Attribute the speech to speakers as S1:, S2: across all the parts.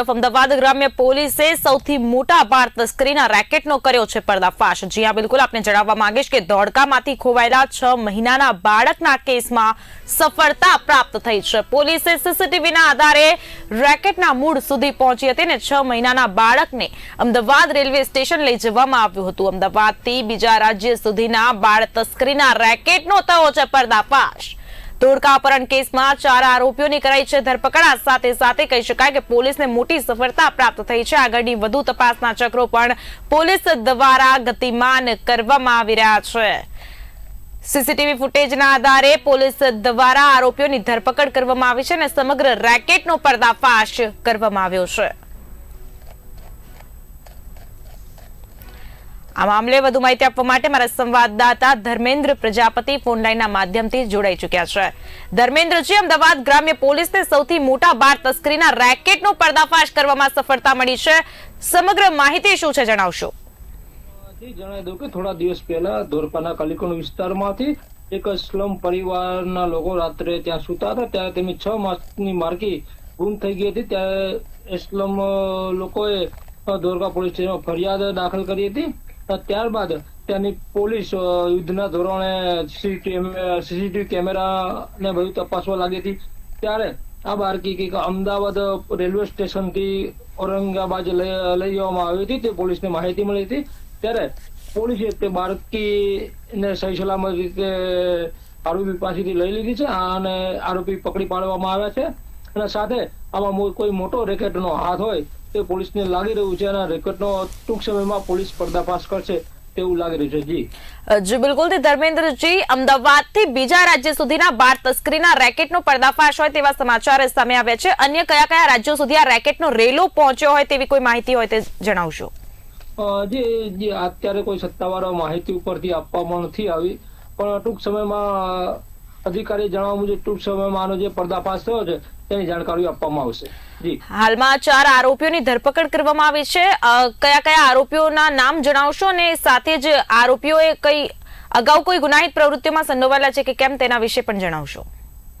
S1: અમદાવાદ ગ્રામ્ય પોલીસે સૌથી મોટા બાળ તસ્કરીના રેકેટનો કર્યો છે પર્દાફાશ. જી બિલકુલ આપને જણાવવા માંગીશ કે ધોળકામાંથી ખોવાયેલા છ મહિનાના બાળકના કેસમાં સફળતા પ્રાપ્ત થઈ છે. પોલીસે સીસીટીવીના આધારે રેકેટના મૂળ સુધી પહોંચી હતી અને છ મહિનાના બાળકને અમદાવાદ રેલવે સ્ટેશન લઈ જવામાં આવ્યું હતું. અમદાવાદથી બીજા રાજ્ય સુધીના બાળ તસ્કરીના રેકેટનો થયો છે પર્દાફાશ. ધોળકા અપહરણ કેસમાં ચાર આરોપીઓની કરાઈ છે ધરપકડ. આ સાથે સાથે કહી શકાય કે પોલીસને મોટી સફળતા પ્રાપ્ત થઈ છે. આગળની વધુ તપાસના ચક્રો પણ પોલીસ દ્વારા ગતિમાન કરવામાં આવી રહ્યા છે. સીસીટીવી ફૂટેજના આધારે પોલીસ દ્વારા આરોપીઓની ધરપકડ કરવામાં આવી છે અને સમગ્ર રેકેટનો પર્દાફાશ કરવામાં આવ્યો છે. આ મામલે વધુ માહિતી આપવા માટે મારા સંવાદદાતા ધર્મેન્દ્ર પ્રજાપતિ ફોનલાઈનના માધ્યમથી જોડાઈ ચૂક્યા છે. ધર્મેન્દ્રજી, અમદાવાદ ગ્રામ્ય પોલીસને સૌથી મોટા બાર તસ્કરીના રેકેટનો પર્દાફાશ કરવામાં સફળતા મળી છે. સમગ્ર માહિતી શું છે જણાવશો?
S2: જણાવી દઉં કે થોડા દિવસ પહેલા ધોરકાના કલિકોણ વિસ્તારમાંથી એક સ્લમ પરિવારના લોકો રાત્રે ત્યાં સૂતા હતા. ત્યારે તેમની છ માસની માર્કી ગુમ થઈ ગઈ હતી. ત્યારે સ્લમ લોકોએ ધોરકા પોલીસ સ્ટેશનમાં ફરિયાદ દાખલ કરી હતી. ત્યારબાદ ત્યાંની પોલીસ યુદ્ધના ધોરણે સીસીટીવી કેમેરા ને બધું તપાસવા લાગી હતી. ત્યારે આ બાળકી કે અમદાવાદ રેલવે સ્ટેશનથી ઔરંગાબાદ લઈ જવામાં આવી હતી. તે પોલીસને માહિતી મળી હતી. ત્યારે પોલીસે તે બાળકીને સહી સલામત રીતે આરોપી પાસેથી લઈ લીધી છે અને આરોપી પકડી પાડવામાં આવ્યા છે. અને સાથે આમાં કોઈ મોટો રેકેટનો હાથ હોય તે પોલીસને લાગી રહ્યું છે અને રેકેટનો ટૂંક સમયમાં પોલીસ પર્દાફાશ કરશે તેવું લાગી રહ્યું છે. જી.
S1: જી બિલકુલ. થી ધર્મેન્દ્રજી અમદાવાદથી બીજા રાજ્ય સુધીના બાર તસ્કરીના રેકેટનો પર્દાફાશ હોય તેવા સમાચાર સામે આવ્યા છે. અન્ય કયા કયા રાજ્યો સુધી આ રેકેટનો રેલો પહોંચ્યો હોય તેવી કોઈ માહિતી હોય તે જણાવશો.
S2: અ, જે જે અત્યારે કોઈ સત્તાવાર માહિતી ઉપરથી આપવામાં નથી આવી. પણ ટૂંક સમયમાં અધિકારી જણાવવા મુજબ ટૂંક સમયમાં આનો જે પર્દાફાશ થયો છે તેની જાણકારી આપવામાં આવશે. જી.
S1: હાલમાં ચાર આરોપીઓની ધરપકડ કરવામાં આવી છે. કયા કયા આરોપીઓના નામ જણાવશો અને સાથે જ આરોપીઓએ કઈ અગાઉ કોઈ ગુનાહિત પ્રવૃત્તિઓમાં સંડોવાયેલા છે કે કેમ તેના વિશે પણ જણાવશો.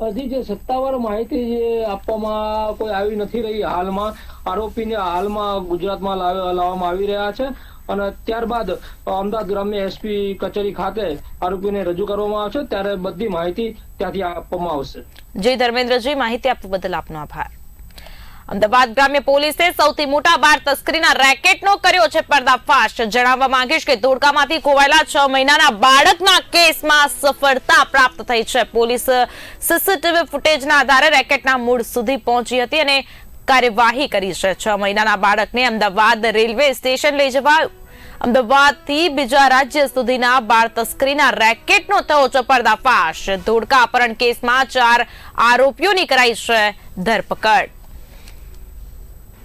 S2: હજી જે સત્તાવાર માહિતી જે આપવામાં કોઈ આવી નથી રહી હાલમાં આરોપીને હાલમાં ગુજરાતમાં લાવવામાં આવી રહ્યા છે. અને ત્યારબાદ અમદાવાદ ગ્રામ્ય એસપી કચેરી ખાતે આરોપીને રજૂ કરવામાં આવશે. ત્યારે બધી માહિતી ત્યાંથી આપવામાં આવશે.
S1: જય ધર્મેન્દ્રજી, માહિતી આપવા બદલ આપનો આભાર. અમદાવાદ ગ્રામ્ય પોલીસે સૌથી મોટા બાર તસ્કરીના રેકેટનો કર્યો છે પર્દાફાશ. જણાવવા માંગીશ કે ધોળકામાંથી ખોવાયેલા છ મહિનાના બાળકના કેસમાં સફળતા પ્રાપ્ત થઈ છે. પોલીસ સીસીટીવી ફૂટેજના આધારે રેકેટના મૂળ સુધી પહોંચી હતી અને કાર્યવાહી કરી છે. છ મહિનાના બાળકને અમદાવાદ રેલવે સ્ટેશન લઈ જવાયું. અમદાવાદથી બીજા રાજ્ય સુધીના બાળ તસ્કરીના રેકેટનો થયો છે પર્દાફાશ ધોળકા અપહરણ કેસમાં ચાર આરોપીઓની કરાઈ છે ધરપકડ.